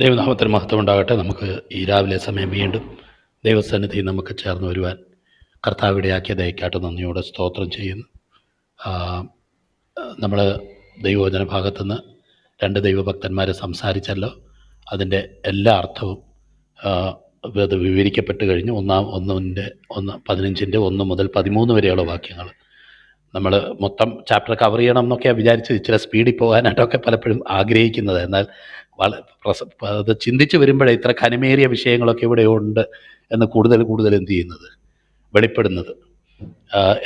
ദൈവനാമത്തിന് മഹത്വം ഉണ്ടാകട്ടെ നമുക്ക് ഈ രാവിലെ സമയം വീണ്ടും ദൈവസന്നിധി നമുക്ക് ചേർന്ന് വരുവാൻ കർത്താവിടയാക്കിയ ദയക്കാട്ട് നന്ദിയോടെ സ്തോത്രം ചെയ്യുന്നു. നമ്മൾ ദൈവവചന ഭാഗത്തുനിന്ന് രണ്ട് ദൈവഭക്തന്മാർ സംസാരിച്ചല്ലോ. അതിന്റെ എല്ലാ അർത്ഥവും അത് വിവരിക്കപ്പെട്ട് കഴിഞ്ഞു. ഒന്നാം ഒന്നിന്റെ ഒന്ന് പതിനഞ്ചിന്റെ ഒന്ന് മുതൽ പതിമൂന്ന് വരെയുള്ള വാക്യങ്ങൾ. നമ്മൾ മൊത്തം ചാപ്റ്റർ കവർ ചെയ്യണം എന്നൊക്കെയാണ് വിചാരിച്ച് ഇച്ചിരി സ്പീഡിൽ പോകാനായിട്ടൊക്കെ പലപ്പോഴും ആഗ്രഹിക്കുന്നത്. എന്നാൽ അത് ചിന്തിച്ച് വരുമ്പോഴേ ഇത്ര കനിമേറിയ വിഷയങ്ങളൊക്കെ ഇവിടെ ഉണ്ട് എന്ന് കൂടുതൽ കൂടുതൽ എന്ത് ചെയ്യുന്നത്? വെളിപ്പെടുന്നത്.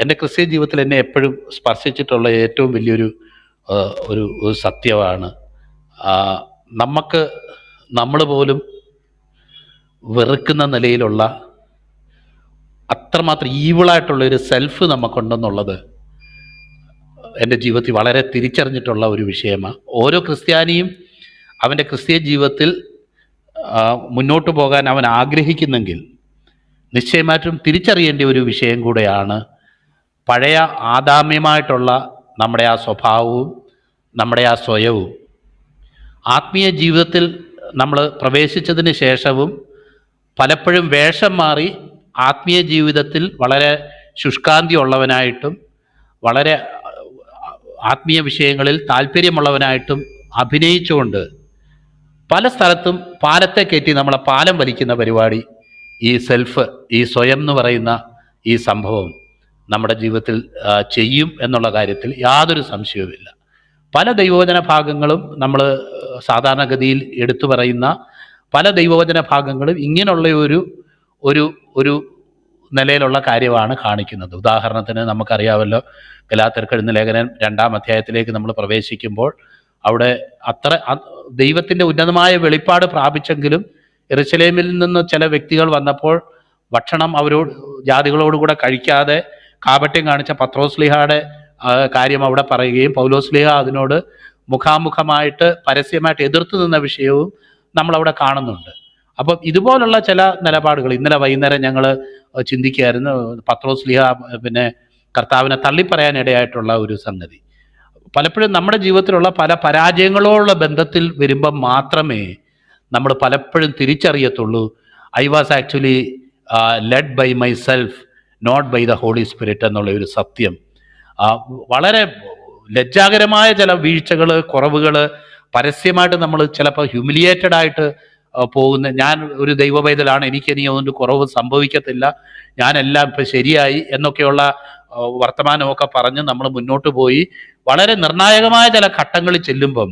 എന്റെ ക്രിസ്ത്യൻ ജീവിതത്തിൽ എന്നെ എപ്പോഴും സ്പർശിച്ചിട്ടുള്ള ഏറ്റവും വലിയൊരു ഒരു ഒരു സത്യമാണ് നമുക്ക് നമ്മൾ പോലും വെറുക്കുന്ന നിലയിലുള്ള അത്രമാത്രം ഈവിളായിട്ടുള്ള ഒരു സെൽഫ് നമുക്കുണ്ടെന്നുള്ളത് എന്റെ ജീവിതത്തിൽ വളരെ തിരിച്ചറിഞ്ഞിട്ടുള്ള ഒരു വിഷയമാണ്. ഓരോ ക്രിസ്ത്യാനിയും അവന്റെ ക്രിസ്തീയ ജീവിതത്തിൽ മുന്നോട്ട് പോകാൻ അവൻ ആഗ്രഹിക്കുന്നെങ്കിൽ നിശ്ചയമായിട്ടും തിരിച്ചറിയേണ്ട ഒരു വിഷയം കൂടെയാണ് പഴയ ആദാമ്യമായിട്ടുള്ള നമ്മുടെ ആ സ്വഭാവവും നമ്മുടെ ആ സ്വയവും. ആത്മീയ ജീവിതത്തിൽ നമ്മൾ പ്രവേശിച്ചതിന് ശേഷവും പലപ്പോഴും വേഷം മാറി ആത്മീയ ജീവിതത്തിൽ വളരെ ശുഷ്കാന്തി ഉള്ളവനായിട്ടും വളരെ ആത്മീയ വിഷയങ്ങളിൽ താല്പര്യമുള്ളവനായിട്ടും അഭിനയിച്ചുകൊണ്ട് പല സ്ഥലത്തും പാലത്തെ കയറ്റി നമ്മളെ പാലം വലിക്കുന്ന പരിപാടി ഈ സെൽഫ് ഈ സ്വയം എന്ന് പറയുന്ന ഈ സംഭവം നമ്മുടെ ജീവിതത്തിൽ ചെയ്യും എന്നുള്ള കാര്യത്തിൽ യാതൊരു സംശയവുമില്ല. പല ദൈവവചന ഭാഗങ്ങളും നമ്മൾ സാധാരണഗതിയിൽ എടുത്തു പറയുന്ന പല ദൈവവചന ഭാഗങ്ങളും ഇങ്ങനെയുള്ള ഒരു ഒരു ഒരു നിലയിലുള്ള കാര്യമാണ് കാണിക്കുന്നത്. ഉദാഹരണത്തിന് നമുക്കറിയാമല്ലോ ഗലാത്തർക്കെഴുന്ന ലേഖനം രണ്ടാം അധ്യായത്തിലേക്ക് നമ്മൾ പ്രവേശിക്കുമ്പോൾ അവിടെ അത്ര ദൈവത്തിന്റെ ഉന്നതമായ വെളിപ്പാട് പ്രാപിച്ചെങ്കിലും എറുസലേമിൽ നിന്ന് ചില വ്യക്തികൾ വന്നപ്പോൾ ഭക്ഷണം അവരോട് ജാതികളോടുകൂടെ കഴിക്കാതെ കാപട്യം കാണിച്ച പത്രോസ്ലിഹയുടെ കാര്യം അവിടെ പറയുകയും പൗലോസ്ലിഹ അതിനോട് മുഖാമുഖമായിട്ട് പരസ്യമായിട്ട് എതിർത്ത് നിന്ന വിഷയവും നമ്മളവിടെ കാണുന്നുണ്ട്. അപ്പം ഇതുപോലുള്ള ചില നിലപാടുകൾ ഇന്നലെ വൈകുന്നേരം ഞങ്ങൾ ചിന്തിക്കുകയായിരുന്നു. പത്രോസ്ലിഹ പിന്നെ കർത്താവിനെ തള്ളിപ്പറയാനിടയായിട്ടുള്ള ഒരു സംഗതി. പലപ്പോഴും നമ്മുടെ ജീവിതത്തിലുള്ള പല പരാജയങ്ങളോടുള്ള ബന്ധത്തിൽ വരുമ്പം മാത്രമേ നമ്മൾ പലപ്പോഴും തിരിച്ചറിയത്തുള്ളൂ. I was actually led by myself not by the Holy Spirit എന്നുള്ള ഒരു സത്യം. വളരെ ലജ്ജാകരമായ ചില വീഴ്ചകൾ കുറവുകൾ പരസ്യമായിട്ട് നമ്മൾ ചിലപ്പോൾ ഹ്യൂമിലിയേറ്റഡ് ആയിട്ട് പോകുന്ന ഞാൻ ഒരു ദൈവവൈതലാണ് എനിക്കിനി അതുകൊണ്ട് കുറവ് സംഭവിക്കത്തില്ല ഞാനെല്ലാം ഇപ്പം ശരിയായി എന്നൊക്കെയുള്ള വർത്തമാനമൊക്കെ പറഞ്ഞ് നമ്മൾ മുന്നോട്ട് പോയി. വളരെ നിർണായകമായ ചില ഘട്ടങ്ങളിൽ ചെല്ലുമ്പം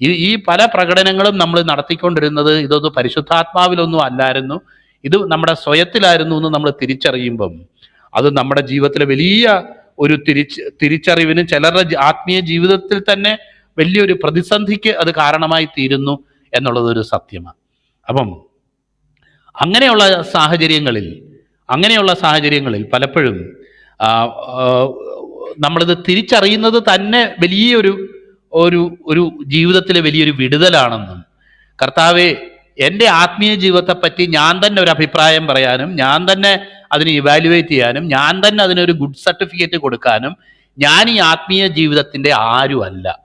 ഈ ഈ പല പ്രകടനങ്ങളും നമ്മൾ നടത്തിക്കൊണ്ടിരുന്നത് ഇതൊന്നും പരിശുദ്ധാത്മാവിലൊന്നും അല്ലായിരുന്നു. ഇത് നമ്മുടെ സ്വയത്തിലായിരുന്നു എന്ന് നമ്മൾ തിരിച്ചറിയുമ്പം അത് നമ്മുടെ ജീവിതത്തിലെ വലിയ ഒരു തിരിച്ച് തിരിച്ചറിവിനും ചിലരുടെ ആത്മീയ ജീവിതത്തിൽ തന്നെ വലിയൊരു പ്രതിസന്ധിക്ക് അത് കാരണമായി തീരുന്നു എന്നുള്ളത് ഒരു സത്യമാണ്. അപ്പം അങ്ങനെയുള്ള സാഹചര്യങ്ങളിൽ അങ്ങനെയുള്ള സാഹചര്യങ്ങളിൽ പലപ്പോഴും നമ്മളിത് തിരിച്ചറിയുന്നത് തന്നെ വലിയൊരു ഒരു ഒരു ജീവിതത്തിലെ വലിയൊരു വിടുതലാണെന്നും. കർത്താവെ എന്റെ ആത്മീയ ജീവിതത്തെപ്പറ്റി ഞാൻ തന്നെ ഒരു അഭിപ്രായം പറയാനും ഞാൻ തന്നെ അതിനെ ഇവാലുവേറ്റ് ചെയ്യാനും ഞാൻ തന്നെ അതിനൊരു ഗുഡ് സർട്ടിഫിക്കറ്റ് കൊടുക്കാനും ഞാൻ ഈ ആത്മീയ ജീവിതത്തിന്റെ ആരുമല്ല.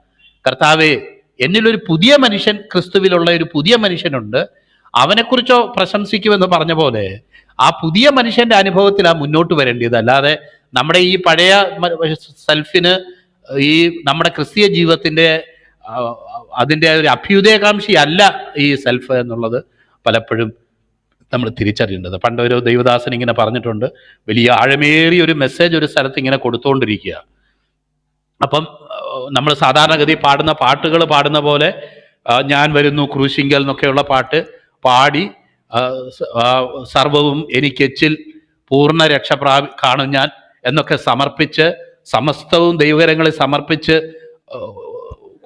കർത്താവെ എന്നിലൊരു പുതിയ മനുഷ്യൻ ക്രിസ്തുവിലുള്ള ഒരു പുതിയ മനുഷ്യനുണ്ട്. അവനെക്കുറിച്ചോ പ്രശംസിക്കുമെന്ന് പറഞ്ഞ പോലെ ആ പുതിയ മനുഷ്യന്റെ അനുഭവത്തിലാണ് മുന്നോട്ട് വരേണ്ടത്. അല്ലാതെ നമ്മുടെ ഈ പഴയ സെൽഫിന് ഈ നമ്മുടെ ക്രിസ്തീയ ജീവിതത്തിന്റെ അതിന്റെ ഒരു അഭ്യുദയകാംക്ഷി അല്ല ഈ സെൽഫ് എന്നുള്ളത് പലപ്പോഴും നമ്മൾ തിരിച്ചറിയേണ്ടത്. പണ്ട് ഒരു ദൈവദാസൻ ഇങ്ങനെ പറഞ്ഞിട്ടുണ്ട് വലിയ ആഴമേറിയ ഒരു മെസ്സേജ് ഒരു സ്ഥലത്ത് ഇങ്ങനെ കൊടുത്തുകൊണ്ടിരിക്കുക അപ്പം നമ്മൾ സാധാരണഗതി പാടുന്ന പാട്ടുകൾ പാടുന്ന പോലെ ഞാൻ വരുന്നു ക്രൂശിങ്കൽ എന്നൊക്കെയുള്ള പാട്ട് പാടി സർവവും എനിക്കെച്ചിൽ പൂർണ രക്ഷ പ്രാപി കാണും ഞാൻ. എന്നൊക്കെ സമർപ്പിച്ച് സമസ്തവും ദൈവകരങ്ങളെ സമർപ്പിച്ച്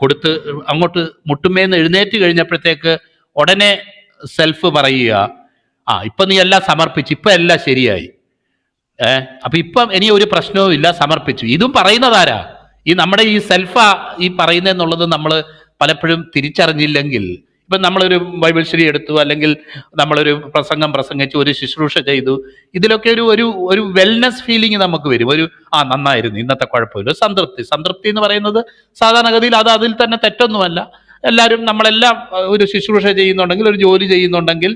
കൊടുത്ത് അങ്ങോട്ട് മുട്ടുമേന്ന് എഴുന്നേറ്റ് കഴിഞ്ഞപ്പോഴത്തേക്ക് ഉടനെ സെൽഫ് പറയുക ആ ഇപ്പം നീ എല്ലാം സമർപ്പിച്ചു ഇപ്പം എല്ലാം ശരിയായി. ഏ അപ്പം ഇപ്പം ഇനി ഒരു പ്രശ്നവും ഇല്ല സമർപ്പിച്ചു. ഇതും പറയുന്നതാരാ ഈ നമ്മുടെ ഈ സെൽഫാ ഈ പറയുന്നതെന്നുള്ളത് നമ്മൾ പലപ്പോഴും തിരിച്ചറിഞ്ഞില്ലെങ്കിൽ ഇപ്പം നമ്മളൊരു ബൈബിൾ ശരി എടുത്തു അല്ലെങ്കിൽ നമ്മളൊരു പ്രസംഗം പ്രസംഗിച്ചു ഒരു ശുശ്രൂഷ ചെയ്തു ഇതിലൊക്കെ ഒരു ഒരു ഒരു വെൽനെസ് ഫീലിംഗ് നമുക്ക് വരും. ഒരു ആ നന്നായിരുന്നു ഇന്നത്തെ കുഴപ്പമില്ല. സംതൃപ്തി. സംതൃപ്തി എന്ന് പറയുന്നത് സാധാരണഗതിയിൽ അത് അതിൽ തന്നെ തെറ്റൊന്നുമല്ല. എല്ലാവരും നമ്മളെല്ലാം ഒരു ശുശ്രൂഷ ചെയ്യുന്നുണ്ടെങ്കിൽ ഒരു ജോലി ചെയ്യുന്നുണ്ടെങ്കിൽ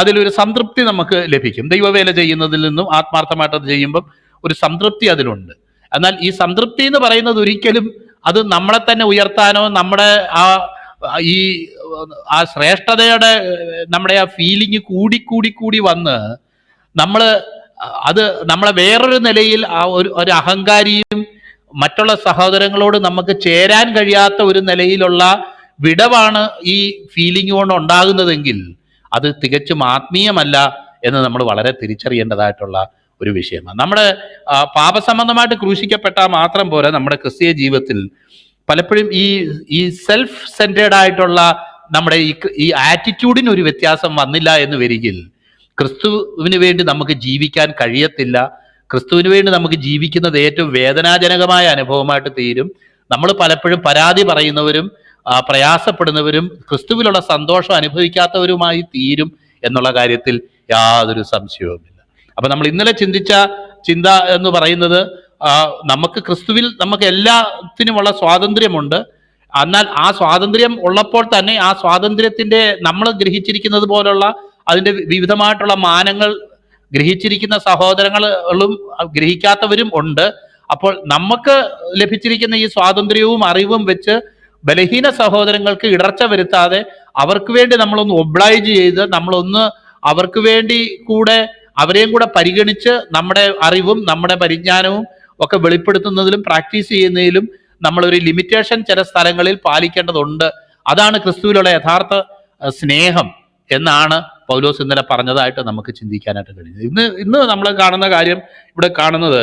അതിലൊരു സംതൃപ്തി നമുക്ക് ലഭിക്കും. ദൈവവേല ചെയ്യുന്നതിൽ നിന്നും ആത്മാർത്ഥമായിട്ട് അത് ചെയ്യുമ്പം ഒരു സംതൃപ്തി അതിലുണ്ട്. എന്നാൽ ഈ സംതൃപ്തി എന്ന് പറയുന്നത് ഒരിക്കലും അത് നമ്മളെ തന്നെ ഉയർത്താനോ നമ്മുടെ ആ ഈ ആ ശ്രേഷ്ഠതയുടെ നമ്മുടെ ആ ഫീലിംഗ് കൂടി കൂടി കൂടി വന്ന് നമ്മൾ അത് നമ്മളെ വേറൊരു നിലയിൽ ആ ഒരു ഒരു അഹങ്കാരിയും മറ്റുള്ള സഹോദരങ്ങളോട് നമുക്ക് ചേരാൻ കഴിയാത്ത ഒരു നിലയിലുള്ള വിടവാണ് ഈ ഫീലിംഗ് കൊണ്ട് ഉണ്ടാകുന്നതെങ്കിൽ അത് തികച്ചും ആത്മീയമല്ല എന്ന് നമ്മൾ വളരെ തിരിച്ചറിയേണ്ടതായിട്ടുള്ള ഒരു വിഷയമാണ്. നമ്മുടെ പാപസംബന്ധമായിട്ട് ക്രൂശിക്കപ്പെട്ടാൽ മാത്രം പോരാ നമ്മുടെ ക്രിസ്തീയ ജീവിതത്തിൽ പലപ്പോഴും ഈ ഈ സെൽഫ് സെന്റേഡ് ആയിട്ടുള്ള നമ്മുടെ ഈ ഈ ആറ്റിറ്റ്യൂഡിന് ഒരു വ്യത്യാസം വന്നില്ല എന്ന് വരികിൽ ക്രിസ്തുവിന് വേണ്ടി നമുക്ക് ജീവിക്കാൻ കഴിയത്തില്ല. ക്രിസ്തുവിന് വേണ്ടി നമുക്ക് ജീവിക്കുന്നത് ഏറ്റവും വേദനാജനകമായ അനുഭവമായിട്ട് തീരും. നമ്മൾ പലപ്പോഴും പരാതി പറയുന്നവരും പ്രയാസപ്പെടുന്നവരും ക്രിസ്തുവിലുള്ള സന്തോഷം അനുഭവിക്കാത്തവരുമായി തീരും എന്നുള്ള കാര്യത്തിൽ യാതൊരു സംശയവുമില്ല. അപ്പൊ നമ്മൾ ഇന്നലെ ചിന്തിച്ച ചിന്ത എന്ന് പറയുന്നത് നമുക്ക് ക്രിസ്തുവിൽ നമുക്ക് എല്ലാത്തിനുമുള്ള സ്വാതന്ത്ര്യമുണ്ട്. എന്നാൽ ആ സ്വാതന്ത്ര്യം ഉള്ളപ്പോൾ തന്നെ ആ സ്വാതന്ത്ര്യത്തിന്റെ നമ്മൾ ഗ്രഹിച്ചിരിക്കുന്നത് പോലുള്ള അതിന്റെ വിവിധമായിട്ടുള്ള മാനങ്ങൾ ഗ്രഹിച്ചിരിക്കുന്ന സഹോദരങ്ങളും ഗ്രഹിക്കാത്തവരും ഉണ്ട്. അപ്പോൾ നമുക്ക് ലഭിച്ചിരിക്കുന്ന ഈ സ്വാതന്ത്ര്യവും അറിവും വെച്ച് ബലഹീന സഹോദരങ്ങൾക്ക് ഇടർച്ച വരുത്താതെ അവർക്ക് വേണ്ടി നമ്മളൊന്ന് ഒബ്ലൈജ് ചെയ്ത് നമ്മളൊന്ന് അവർക്ക് വേണ്ടി കൂടെ അവരെയും കൂടെ പരിഗണിച്ച് നമ്മുടെ അറിവും നമ്മുടെ പരിജ്ഞാനവും ഒക്കെ വെളിപ്പെടുത്തുന്നതിലും പ്രാക്ടീസ് ചെയ്യുന്നതിലും നമ്മളൊരു ലിമിറ്റേഷൻ ചില സ്ഥലങ്ങളിൽ പാലിക്കേണ്ടതുണ്ട്. അതാണ് ക്രിസ്തുവിലുള്ള യഥാർത്ഥ സ്നേഹം എന്നാണ് പൗലോസ് ഇന്നലെ പറഞ്ഞതായിട്ട് നമുക്ക് ചിന്തിക്കാനായിട്ട് കഴിയുന്നത്. ഇന്ന് ഇന്ന് നമ്മൾ കാണുന്ന കാര്യം ഇവിടെ കാണുന്നത്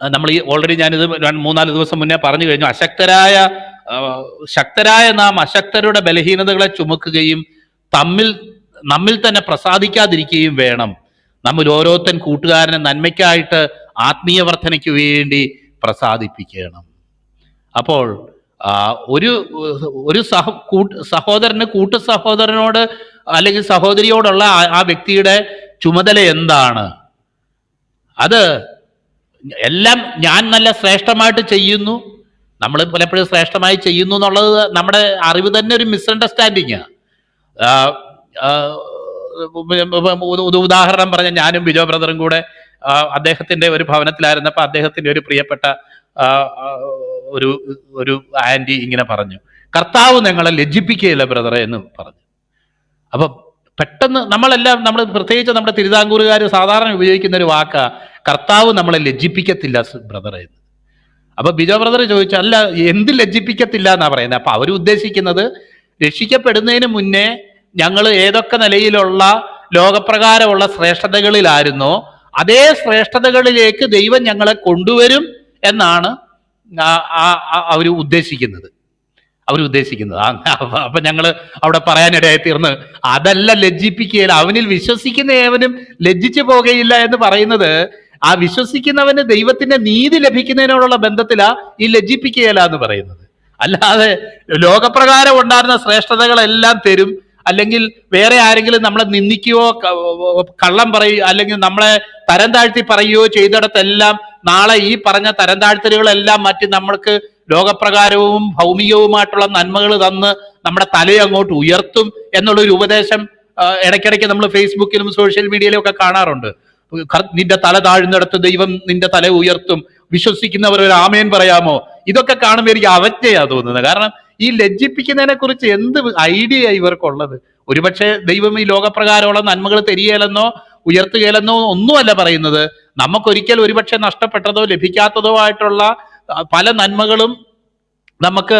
നമ്മൾ ഈ ഓൾറെഡി ഞാനിത് മൂന്നാൽ ദിവസം മുന്നേ പറഞ്ഞു കഴിഞ്ഞു. അശക്തരായ ശക്തരായ നാം അശക്തരുടെ ബലഹീനതകളെ ചുമക്കുകയും തമ്മിൽ നമ്മിൽ തന്നെ പ്രസാദിക്കാതിരിക്കുകയും വേണം. നമ്മൾ ഓരോരുത്തൻ കൂട്ടുകാരനെ നന്മയ്ക്കായിട്ട് ആത്മീയ വർധനയ്ക്ക് വേണ്ടി പ്രസാദിപ്പിക്കണം. അപ്പോൾ ഒരു ഒരു സഹ കൂട്ട് സഹോദരന് കൂട്ടു സഹോദരനോട് അല്ലെങ്കിൽ സഹോദരിയോടുള്ള ആ- വ്യക്തിയുടെ ചുമതല എന്താണ്? അത് എല്ലാം ഞാൻ നല്ല ശ്രേഷ്ഠമായിട്ട് ചെയ്യുന്നു. നമ്മൾ പലപ്പോഴും ശ്രേഷ്ഠമായി ചെയ്യുന്നു എന്നുള്ളത് നമ്മുടെ അറിവ് തന്നെ ഒരു മിസ്അണ്ടർസ്റ്റാൻഡിങ് ഉദാഹരണം പറഞ്ഞ ഞാനും ബിജോ ബ്രദറും കൂടെ അദ്ദേഹത്തിന്റെ ഒരു ഭവനത്തിലായിരുന്നപ്പോൾ അദ്ദേഹത്തിന്റെ ഒരു പ്രിയപ്പെട്ട ഒരു ഒരു ആന്റി ഇങ്ങനെ പറഞ്ഞു കർത്താവ് ഞങ്ങളെ ലജ്ജിപ്പിക്കുകയില്ല ബ്രദറെ എന്ന് പറഞ്ഞു. അപ്പൊ പെട്ടെന്ന് നമ്മളെല്ലാം നമ്മൾ പ്രത്യേകിച്ച് നമ്മുടെ തിരുവിതാംകൂറുകാർ സാധാരണ ഉപയോഗിക്കുന്ന ഒരു വാക്ക കർത്താവ് നമ്മളെ ലജ്ജിപ്പിക്കത്തില്ല ബ്രദറെ എന്ന്. അപ്പൊ ബിജോ ബ്രദർ ചോദിച്ചു അല്ല എന്ത് ലജ്ജിപ്പിക്കത്തില്ല എന്നാ പറയുന്നത് അപ്പൊ അവർ ഉദ്ദേശിക്കുന്നത് രക്ഷിക്കപ്പെടുന്നതിന് മുന്നേ ഞങ്ങൾ ഏതൊക്കെ നിലയിലുള്ള ലോകപ്രകാരമുള്ള ശ്രേഷ്ഠതകളിലായിരുന്നോ അതേ ശ്രേഷ്ഠതകളിലേക്ക് ദൈവം ഞങ്ങളെ കൊണ്ടുവരും എന്നാണ് അവർ ഉദ്ദേശിക്കുന്നത്. അവർ ഉദ്ദേശിക്കുന്നത്. അപ്പൊ- ഞങ്ങൾ അവിടെ പറയാനിടയായി തീർന്ന് അതല്ല ലജ്ജിപ്പിക്കുകയില്ല. അവനിൽ വിശ്വസിക്കുന്ന ഏവനും ലജ്ജിച്ചു പോകുകയില്ല എന്ന് പറയുന്നത് ആ വിശ്വസിക്കുന്നവന് ദൈവത്തിന്റെ നീതി ലഭിക്കുന്നതിനോടുള്ള ബന്ധത്തിലാ ഈ ലജ്ജിപ്പിക്കുകയില്ല എന്ന് പറയുന്നത്. അല്ലാതെ ലോകപ്രകാരം ഉണ്ടായിരുന്ന ശ്രേഷ്ഠതകളെല്ലാം തരും അല്ലെങ്കിൽ വേറെ ആരെങ്കിലും നമ്മളെ നിന്ദിക്കുകയോ കള്ളം പറയുകയോ അല്ലെങ്കിൽ നമ്മളെ തരം താഴ്ത്തി പറയുകയോ ചെയ്തിടത്തെല്ലാം നാളെ ഈ പറഞ്ഞ തരം താഴ്ത്തലുകളെല്ലാം മാറ്റി നമ്മൾക്ക് ലോകപ്രകാരവും ഭൗമികവുമായിട്ടുള്ള നന്മകൾ തന്ന് നമ്മുടെ തലയെ അങ്ങോട്ട് ഉയർത്തും എന്നുള്ളൊരു ഉപദേശം ഇടയ്ക്കിടയ്ക്ക് നമ്മൾ ഫേസ്ബുക്കിലും സോഷ്യൽ മീഡിയയിലും ഒക്കെ കാണാറുണ്ട്. നിന്റെ തല താഴ്ന്നിടത്ത് ദൈവം നിന്റെ തല ഉയർത്തും. വിശ്വസിക്കുന്നവർ ഒരു ആമേൻ പറയാമോ? ഇതൊക്കെ കാണുമ്പോൾ എനിക്ക് അവജ്ഞയാ തോന്നുന്നത്. കാരണം ഈ ലജ്ജിപ്പിക്കുന്നതിനെ കുറിച്ച് എന്ത് ഐഡിയ ഇവർക്കുള്ളത്? ഒരുപക്ഷെ ദൈവം ഈ ലോകപ്രകാരമുള്ള നന്മകൾ തരികയില്ലെന്നോ ഉയർത്തുകയില്ലെന്നോ ഒന്നുമല്ല പറയുന്നത്. നമുക്കൊരിക്കൽ ഒരുപക്ഷെ നഷ്ടപ്പെട്ടതോ ലഭിക്കാത്തതോ ആയിട്ടുള്ള പല നന്മകളും നമുക്ക്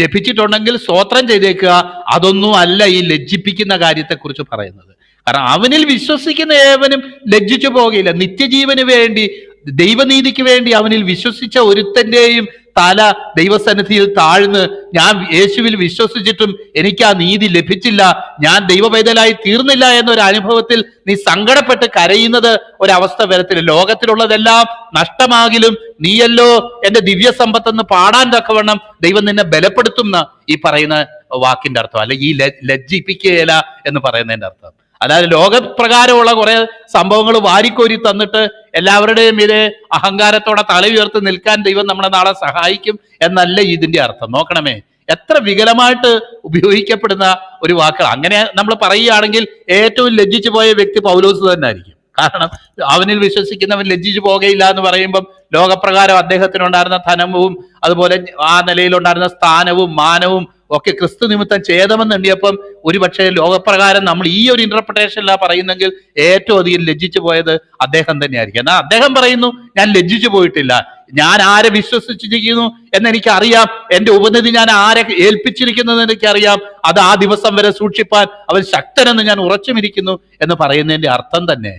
ലഭിച്ചിട്ടുണ്ടെങ്കിൽ സ്വോത്രം ചെയ്തേക്കുക. അതൊന്നും അല്ല ഈ ലജ്ജിപ്പിക്കുന്ന കാര്യത്തെക്കുറിച്ച് പറയുന്നത്. കാരണം അവനിൽ വിശ്വസിക്കുന്ന ഏവനും ലജ്ജിച്ചു പോകുകയില്ല നിത്യജീവന് വേണ്ടി ദൈവനീതിക്ക് വേണ്ടി അവനിൽ വിശ്വസിച്ച ഒരുത്തന്റെയും തല ദൈവസന്നിധിയിൽ താഴ്ന്ന് ഞാൻ യേശുവിൽ വിശ്വസിച്ചിട്ടും എനിക്ക് ആ നീതി ലഭിച്ചില്ല. ഞാൻ ദൈവവേദലായി തീർന്നില്ല എന്നൊരു അനുഭവത്തിൽ നീ സങ്കടപ്പെട്ട് കരയുന്നത് ഒരവസ്ഥ വരത്തില്ല. ലോകത്തിലുള്ളതെല്ലാം നഷ്ടമാകിലും നീയല്ലോ എന്റെ ദിവ്യ സമ്പത്തെന്ന് പാടാൻ തക്കവണ്ണം ദൈവം നിന്നെ ബലപ്പെടുത്തുന്ന ഈ പറയുന്ന വാക്കിന്റെ അർത്ഥം. അല്ലെ ഈ ലജ്ജിപ്പിക്കുകയില്ല എന്ന് പറയുന്നതിന്റെ അർത്ഥം. അതായത് ലോകപ്രകാരമുള്ള കുറെ സംഭവങ്ങൾ വാരിക്കോരി തന്നിട്ട് എല്ലാവരുടെയും ഇത് അഹങ്കാരത്തോടെ തല ഉയർത്തി നിൽക്കാൻ ദൈവം നമ്മളെ നാളെ സഹായിക്കും എന്നല്ല ഇതിന്റെ അർത്ഥം. നോക്കണമേ എത്ര വികലമായിട്ട് ഉപയോഗിക്കപ്പെടുന്ന ഒരു വാക്കുകൾ അങ്ങനെ നമ്മൾ പറയുകയാണെങ്കിൽ ഏറ്റവും ലജ്ജിച്ചു പോയ വ്യക്തി പൗലോസ് തന്നെ ആയിരിക്കും കാരണം അവനിൽ വിശ്വസിക്കുന്നവൻ ലജ്ജിച്ചു പോകുകയില്ല എന്ന് പറയുമ്പം ലോകപ്രകാരം അദ്ദേഹത്തിനുണ്ടായിരുന്ന ധനവും അതുപോലെ ആ നിലയിലുണ്ടായിരുന്ന സ്ഥാനവും മാനവും ഒക്കെ ക്രിസ്തു നിമിത്തം ഛേദമെന്ന് എണ്ണിയപ്പം ഒരുപക്ഷെ ലോകപ്രകാരം നമ്മൾ ഈ ഒരു ഇന്റർപ്രിട്ടേഷനിലാ പറയുന്നെങ്കിൽ ഏറ്റവും അധികം ലജ്ജിച്ചു പോയത് അദ്ദേഹം തന്നെയായിരിക്കും. എന്നാൽ അദ്ദേഹം പറയുന്നു ഞാൻ ലജ്ജിച്ചു പോയിട്ടില്ല. ഞാൻ ആരെ വിശ്വസിച്ചിരിക്കുന്നു എന്ന് എനിക്കറിയാം എന്റെ ഉപനിധി ഞാൻ ആരെ ഏൽപ്പിച്ചിരിക്കുന്നത് എനിക്കറിയാം. അത് ആ ദിവസം വരെ സൂക്ഷിപ്പാൻ അവൻ ശക്തനെന്ന് ഞാൻ ഉറച്ചുമിരിക്കുന്നു എന്ന് പറയുന്നതിന്റെ അർത്ഥം തന്നെ.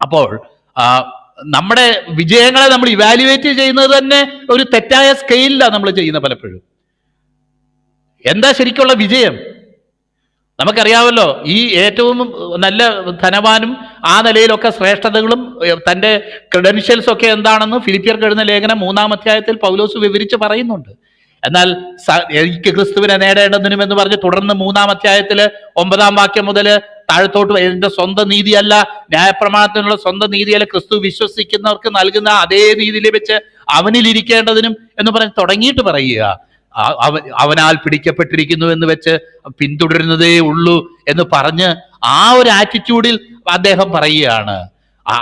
അപ്പോൾ നമ്മുടെ വിജയങ്ങളെ നമ്മൾ ഇവാലുവേറ്റ് ചെയ്യുന്നത് തന്നെ ഒരു തെറ്റായ സ്കെയിലാണ് നമ്മൾ ചെയ്യുന്നത് പലപ്പോഴും. എന്താ ശരിക്കുള്ള വിജയം? നമുക്കറിയാമല്ലോ ഈ ഏറ്റവും നല്ല ധനവാനും ആ നിലയിലൊക്കെ ശ്രേഷ്ഠതകളും തന്റെ ക്രെഡൻഷ്യൽസ് ഒക്കെ എന്താണെന്ന് ഫിലിപ്പിയർക്ക് എഴുതുന്ന ലേഖനം മൂന്നാം അധ്യായത്തിൽ പൗലോസ് വിവരിച്ച് പറയുന്നുണ്ട്. എന്നാൽ എനിക്ക് ക്രിസ്തുവിനെ നേടേണ്ടതിനും എന്ന് പറഞ്ഞ് തുടർന്ന് മൂന്നാം അധ്യായത്തിൽ ഒമ്പതാം വാക്യം മുതൽ താഴത്തോട്ട് എന്റെ സ്വന്തം നീതിയല്ല ന്യായപ്രമാണത്തിനുള്ള സ്വന്തം നീതിയല്ല ക്രിസ്തു വിശ്വസിക്കുന്നവർക്ക് നൽകുന്ന അതേ രീതിയിൽ വെച്ച് അവനിൽ ഇരിക്കേണ്ടതിനും എന്ന് പറഞ്ഞ് തുടങ്ങിയിട്ട് പറയുക. അവനാൽ പിടിക്കപ്പെട്ടിരിക്കുന്നു എന്ന് വെച്ച് പിന്തുടരുന്നതേ ഉള്ളൂ എന്ന് പറഞ്ഞ് ആ ഒരു ആറ്റിറ്റ്യൂഡിൽ അദ്ദേഹം പറയുകയാണ്. ആ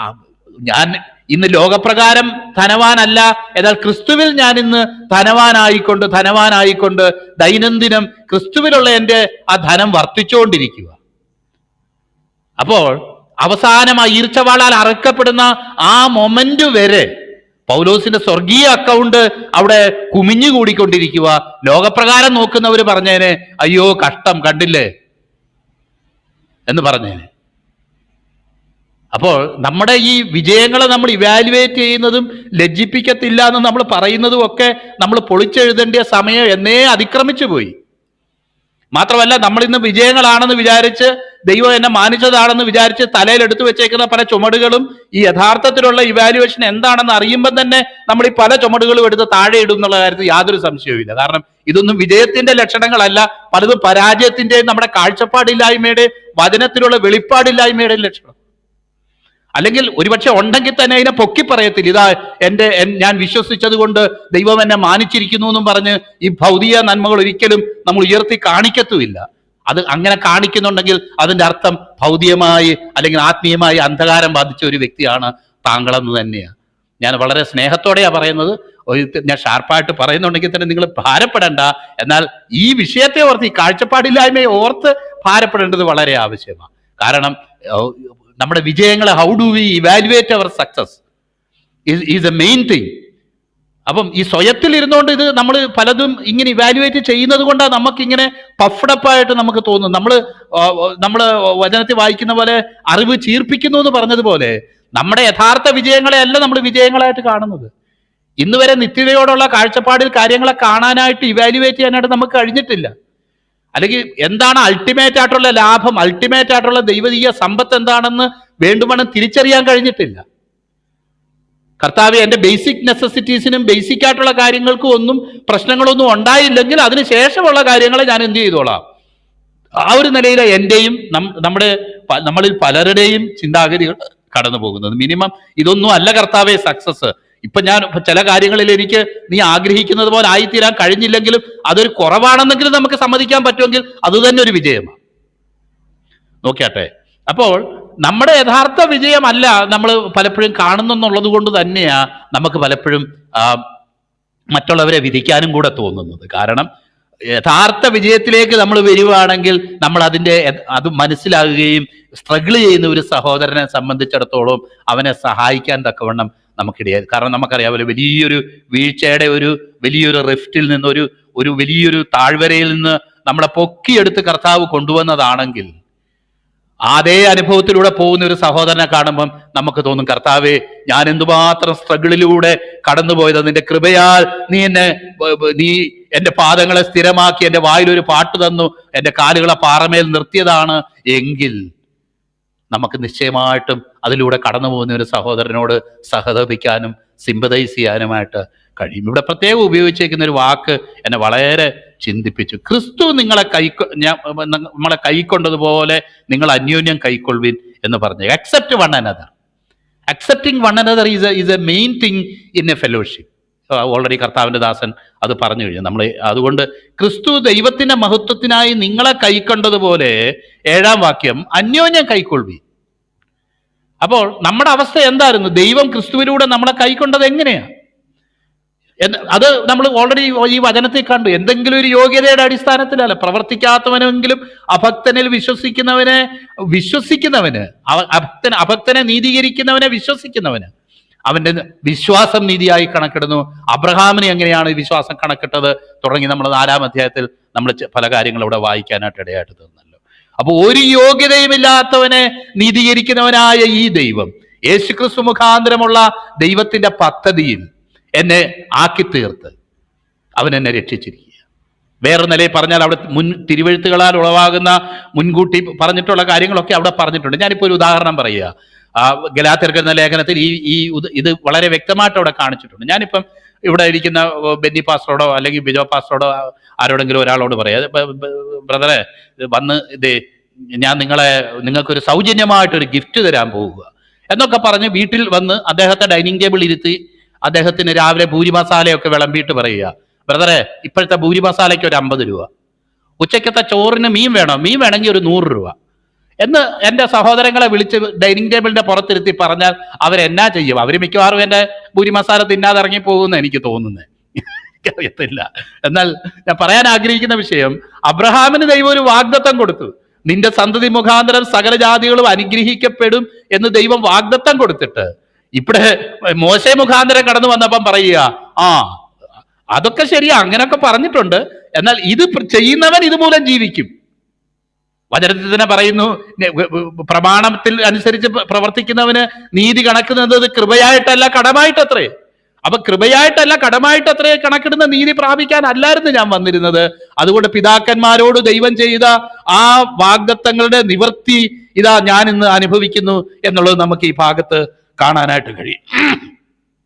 ഞാൻ ഇന്ന് ലോകപ്രകാരം ധനവാനല്ല എന്നാൽ ക്രിസ്തുവിൽ ഞാൻ ഇന്ന് ധനവാനായിക്കൊണ്ട് ധനവാനായിക്കൊണ്ട് ദൈനംദിനം ക്രിസ്തുവിലുള്ള എന്റെ ആ ധനം വർദ്ധിച്ചുകൊണ്ടിരിക്കുക. അപ്പോൾ അവസാനം ആ ഈർച്ചവാളാൽ അറക്കപ്പെടുന്ന ആ മൊമെന്റ് വരെ പൗലോസിന്റെ സ്വർഗീയ അക്കൗണ്ട് അവിടെ കുമിഞ്ഞു കൂടിക്കൊണ്ടിരിക്കുക. ലോകപ്രകാരം നോക്കുന്നവർ പറഞ്ഞേനെ അയ്യോ കഷ്ടം കണ്ടില്ലേ? എന്ന് പറഞ്ഞേനെ. അപ്പോൾ നമ്മുടെ ഈ വിജയങ്ങളെ നമ്മൾ ഇവാലുവേറ്റ് ചെയ്യുന്നതും ലജ്ജിപ്പിക്കത്തില്ല എന്ന് നമ്മൾ പറയുന്നതും ഒക്കെ നമ്മൾ പൊളിച്ചെഴുതേണ്ട സമയം എന്നേ അതിക്രമിച്ചു പോയി. മാത്രമല്ല നമ്മൾ ഇന്ന് വിജയങ്ങളാണെന്ന് വിചാരിച്ച് ദൈവം എന്നെ മാനിച്ചതാണെന്ന് വിചാരിച്ച് തലയിൽ എടുത്തു വെച്ചേക്കുന്ന പല ചുമടുകളും ഈ യഥാർത്ഥത്തിലുള്ള ഇവാലുവേഷൻ എന്താണെന്ന് അറിയുമ്പോൾ തന്നെ നമ്മൾ ഈ പല ചുമടുകളും എടുത്ത് താഴെ ഇടും എന്നുള്ള കാര്യത്തിൽ യാതൊരു സംശയവുമില്ല. കാരണം ഇതൊന്നും വിജയത്തിന്റെ ലക്ഷണങ്ങളല്ല പലതും പരാജയത്തിന്റെയും നമ്മുടെ കാഴ്ചപ്പാടില്ലായ്മയുടെയും വചനത്തിലുള്ള വെളിപ്പാടില്ലായ്മയുടെയും ലക്ഷണം. അല്ലെങ്കിൽ ഒരുപക്ഷെ ഉണ്ടെങ്കിൽ തന്നെ അതിനെ പൊക്കി പറയത്തില്ല. ഇതാ എന്റെ ഞാൻ വിശ്വസിച്ചത് കൊണ്ട് ദൈവം എന്നെ മാനിച്ചിരിക്കുന്നു എന്നും പറഞ്ഞ് ഈ ഭൗതിക നന്മകൾ ഒരിക്കലും നമ്മൾ ഉയർത്തി കാണിക്കത്തുമില്ല. അത് അങ്ങനെ കാണിക്കുന്നുണ്ടെങ്കിൽ അതിന്റെ അർത്ഥം ഭൗതികമായി അല്ലെങ്കിൽ ആത്മീയമായി അന്ധകാരം ബാധിച്ച ഒരു വ്യക്തിയാണ് താങ്കളെന്ന് തന്നെയാണ് ഞാൻ വളരെ സ്നേഹത്തോടെയാണ് പറയുന്നത്. ഞാൻ ഷാർപ്പായിട്ട് പറയുന്നുണ്ടെങ്കിൽ തന്നെ നിങ്ങൾ ഭാരപ്പെടേണ്ട. എന്നാൽ ഈ വിഷയത്തെ ഓർത്ത് ഈ കാഴ്ചപ്പാടില്ലായ്മയെ ഓർത്ത് ഭാരപ്പെടേണ്ടത് വളരെ ആവശ്യമാണ് കാരണം നമ്മുടെ വിജയങ്ങളെ how do we evaluate our success is a main thing അപ്പം ഈ സ്വയത്തിൽ ഇരുന്നുകൊണ്ട് ഇത് നമ്മൾ പലതും ഇങ്ങനെ ഇവാലുവേറ്റ് ചെയ്യുന്നത് കൊണ്ടാണ് നമുക്കിങ്ങനെ പഫ്ഡപ്പായിട്ട് നമുക്ക് തോന്നുന്നു നമ്മൾ നമ്മൾ വചനത്തിൽ വായിക്കുന്ന പോലെ അറിവ് ചീർപ്പിക്കുന്നു എന്ന് പറഞ്ഞതുപോലെ നമ്മുടെ യഥാർത്ഥ വിജയങ്ങളെ അല്ല നമ്മൾ വിജയങ്ങളായിട്ട് കാണുന്നത്. ഇന്ന് വരെ നിത്യതയോടുള്ള കാഴ്ചപ്പാടിൽ കാര്യങ്ങളെ കാണാനായിട്ട് ഇവാലുവേറ്റ് ചെയ്യാനായിട്ട് നമുക്ക് കഴിഞ്ഞിട്ടില്ല. അല്ലെങ്കിൽ എന്താണ് അൾട്ടിമേറ്റ് ആയിട്ടുള്ള ലാഭം? അൾട്ടിമേറ്റ് ആയിട്ടുള്ള ദൈവതീയ സമ്പത്ത് എന്താണെന്ന് വേണ്ടുമെന്ന് തിരിച്ചറിയാൻ കഴിഞ്ഞിട്ടില്ല. കർത്താവ് എന്റെ ബേസിക് നെസസിറ്റീസിനും ബേസിക് ആയിട്ടുള്ള കാര്യങ്ങൾക്കും ഒന്നും പ്രശ്നങ്ങളൊന്നും ഉണ്ടായില്ലെങ്കിൽ അതിന് ശേഷമുള്ള കാര്യങ്ങളെ ഞാൻ എന്ത് ചെയ്തോളാം? ആ ഒരു നിലയിൽ എന്റെയും നമ്മുടെ നമ്മളിൽ പലരുടെയും ചിന്താഗതികൾ കടന്നു പോകുന്നത് മിനിമം ഇതൊന്നും അല്ല കർത്താവെ സക്സസ് ഇപ്പൊ ഞാൻ ചില കാര്യങ്ങളിൽ എനിക്ക് നീ ആഗ്രഹിക്കുന്നത് പോലെ ആയിത്തീരാൻ കഴിഞ്ഞില്ലെങ്കിലും അതൊരു കുറവാണെന്നെങ്കിലും നമുക്ക് സമ്മതിക്കാൻ പറ്റുമെങ്കിൽ അത് തന്നെ ഒരു വിജയമാണ്. നോക്കിയാട്ടെ. അപ്പോൾ നമ്മുടെ യഥാർത്ഥ വിജയമല്ല നമ്മൾ പലപ്പോഴും കാണുന്നെന്നുള്ളത് കൊണ്ട് തന്നെയാ നമുക്ക് പലപ്പോഴും മറ്റുള്ളവരെ വിധിക്കാനും കൂടെ തോന്നുന്നത്. കാരണം യഥാർത്ഥ വിജയത്തിലേക്ക് നമ്മൾ വരുവാണെങ്കിൽ നമ്മൾ അതിന്റെ അത് മനസ്സിലാകുകയും സ്ട്രഗിൾ ചെയ്യുന്ന ഒരു സഹോദരനെ സംബന്ധിച്ചിടത്തോളം അവനെ സഹായിക്കാൻ തക്കവണ്ണം നമുക്കിടയായി കാരണം നമുക്കറിയാമല്ലോ വലിയൊരു വീഴ്ചയുടെ ഒരു വലിയൊരു റിഫ്റ്റിൽ നിന്ന് ഒരു ഒരു വലിയൊരു താഴ്വരയിൽ നിന്ന് നമ്മളെ പൊക്കിയെടുത്ത് കർത്താവ് കൊണ്ടുവന്നതാണെങ്കിൽ അതേ അനുഭവത്തിലൂടെ പോകുന്ന ഒരു സഹോദരനെ കാണുമ്പം നമുക്ക് തോന്നും കർത്താവേ ഞാൻ എന്തുമാത്രം സ്ട്രഗിളിലൂടെ കടന്നുപോയത്? നിന്റെ കൃപയാൽ നീ എന്നെ നീ എന്റെ പാദങ്ങളെ സ്ഥിരമാക്കി എന്റെ വായിലൊരു പാട്ട് തന്നു എന്റെ കാലുകളെ പാറമേൽ നിർത്തിയതാണ്. എങ്കിൽ നമുക്ക് നിശ്ചയമായിട്ടും അതിലൂടെ കടന്നു പോകുന്ന ഒരു സഹോദരനോട് സഹതപിക്കാനും സിമ്പതൈസ് ചെയ്യാനുമായിട്ട് കഴിയും. ഇവിടെ പ്രത്യേകം ഉപയോഗിച്ചേക്കുന്ന ഒരു വാക്ക് എന്നെ വളരെ ചിന്തിപ്പിച്ചു. ക്രിസ്തു നിങ്ങളെ കൈ നമ്മളെ കൈക്കൊണ്ടതുപോലെ നിങ്ങൾ അന്യോന്യം കൈക്കൊള്ളുവിൻ എന്ന് പറഞ്ഞു. Accept one another accepting one another is is a main thing in a fellowship already കർത്താവിന്റെ ദാസൻ അത് പറഞ്ഞു കഴിഞ്ഞു. നമ്മൾ അതുകൊണ്ട് ക്രിസ്തു ദൈവത്തിന്റെ മഹത്വത്തിനായി നിങ്ങളെ കൈക്കൊണ്ടതുപോലെ ഏഴാം വാക്യം അന്യോന്യം കൈക്കൊള്ളി അപ്പോൾ നമ്മുടെ അവസ്ഥ എന്തായിരുന്നു? ദൈവം ക്രിസ്തുവിലൂടെ നമ്മളെ കൈക്കൊണ്ടത് എങ്ങനെയാ? എന്ന് അത് നമ്മൾ ഓൾറെഡി ഈ വചനത്തിൽ കണ്ടു. എന്തെങ്കിലും ഒരു യോഗ്യതയുടെ അടിസ്ഥാനത്തിലല്ല. പ്രവർത്തിക്കാത്തവനെങ്കിലും അഭക്തനിൽ വിശ്വസിക്കുന്നവനെ വിശ്വസിക്കുന്നവന് അഭക്തൻ അഭക്തനെ നീതീകരിക്കുന്നവനെ വിശ്വസിക്കുന്നവന് അവന്റെ വിശ്വാസം നീതിയായി കണക്കിടുന്നു. അബ്രഹാമിന് എങ്ങനെയാണ് വിശ്വാസം കണക്കിട്ടത്? തുടങ്ങി നമ്മൾ നാലാം അധ്യായത്തിൽ നമ്മൾ പല കാര്യങ്ങളും ഇവിടെ വായിക്കാനായിട്ട് ഇടയായിട്ട് തന്നല്ലോ അപ്പൊ ഒരു യോഗ്യതയുമില്ലാത്തവനെ നീതീകരിക്കുന്നവനായ ഈ ദൈവം യേശുക്രിസ്തു മുഖാന്തരമുള്ള ദൈവത്തിന്റെ പദ്ധതിയിൽ എന്നെ ആക്കി തീർത്ത്. അവൻ എന്നെ രക്ഷിച്ചിരിക്കുക. വേറെ നിലയിൽ പറഞ്ഞാൽ അവിടെ മുൻ തിരുവഴുത്തുകളാൽ ഉളവാകുന്ന മുൻകൂട്ടി പറഞ്ഞിട്ടുള്ള കാര്യങ്ങളൊക്കെ അവിടെ പറഞ്ഞിട്ടുണ്ട്. ഞാനിപ്പോൾ ഒരു ഉദാഹരണം പറയുക. ആ ഗലാത്തിർക്ക് ലേഖനത്തിൽ ഈ ഈ ഇത് വളരെ വ്യക്തമായിട്ട് അവിടെ കാണിച്ചിട്ടുണ്ട്. ഞാനിപ്പം ഇവിടെ ഇരിക്കുന്ന ബെന്നി പാസ്റ്ററോടോ അല്ലെങ്കിൽ ബിജോ പാസ്റ്ററോടോ ആരോടെങ്കിലും ഒരാളോട് പറയാം. ബ്രദറെ വന്ന് ഇത് ഞാൻ നിങ്ങളെ നിങ്ങൾക്കൊരു സൗജന്യമായിട്ടൊരു ഗിഫ്റ്റ് തരാൻ പോവുക. എന്നൊക്കെ പറഞ്ഞ് വീട്ടിൽ വന്ന് അദ്ദേഹത്തെ ഡൈനിങ് ടേബിൾ ഇരുത്തി അദ്ദേഹത്തിന് രാവിലെ ഭൂരി മസാലയൊക്കെ വിളമ്പിയിട്ട് പറയുക. ബ്രദറെ ഇപ്പോഴത്തെ ഭൂരി മസാലയ്ക്ക് ഒരു അമ്പത് രൂപ. ഉച്ചയ്ക്കത്തെ ചോറിന് മീൻ വേണം? മീൻ വേണമെങ്കിൽ ഒരു നൂറ് രൂപ. എന്ന് എന്റെ സഹോദരങ്ങളെ വിളിച്ച് ഡൈനിങ് ടേബിളിന്റെ പുറത്തിരുത്തി പറഞ്ഞാൽ അവരെന്നാ ചെയ്യും? അവർ മിക്കവാറും എന്റെ ഭൂരി മസാല തിന്നാതെ ഇറങ്ങിപ്പോകുമെന്ന് എനിക്ക് തോന്നുന്നത് എനിക്കറിയത്തില്ല. എന്നാൽ ഞാൻ പറയാൻ ആഗ്രഹിക്കുന്ന വിഷയം അബ്രഹാമിന് ദൈവം ഒരു വാഗ്ദത്തം കൊടുത്തു. നിന്റെ സന്തതി മുഖാന്തരം സകല ജാതികളും അനുഗ്രഹിക്കപ്പെടും എന്ന് ദൈവം വാഗ്ദത്തം കൊടുത്തിട്ട് ഇവിടെ മോശ മുഖാന്തരം കടന്നു വന്നപ്പം പറയുക ആ അതൊക്കെ ശരിയാ അങ്ങനെയൊക്കെ പറഞ്ഞിട്ടുണ്ട്. എന്നാൽ ഇത് ചെയ്യുന്നവൻ ഇതുമൂലം ജീവിക്കും. വചനത്തിൽ തന്നെ പറയുന്നു പ്രമാണത്തിൽ അനുസരിച്ച് പ്ര- പ്രവർത്തിക്കുന്നവന് നീതി കണക്കുന്നത് കൃപയായിട്ടല്ല കടമായിട്ടത്രേ. അപ്പൊ കൃപയായിട്ടല്ല കടമായിട്ടത്രേ കണക്കിടുന്ന നീതി പ്രാപിക്കാൻ അല്ലായിരുന്നു ഞാൻ വന്നിരുന്നത്. അതുകൊണ്ട് പിതാക്കന്മാരോട് ദൈവം ചെയ്ത ആ വാഗ്ദത്തങ്ങളുടെ നിവൃത്തി ഇതാ ഞാൻ ഇന്ന് അനുഭവിക്കുന്നു എന്നുള്ളത് നമുക്ക് ഈ ഭാഗത്ത് കാണാനായിട്ട് കഴിയും.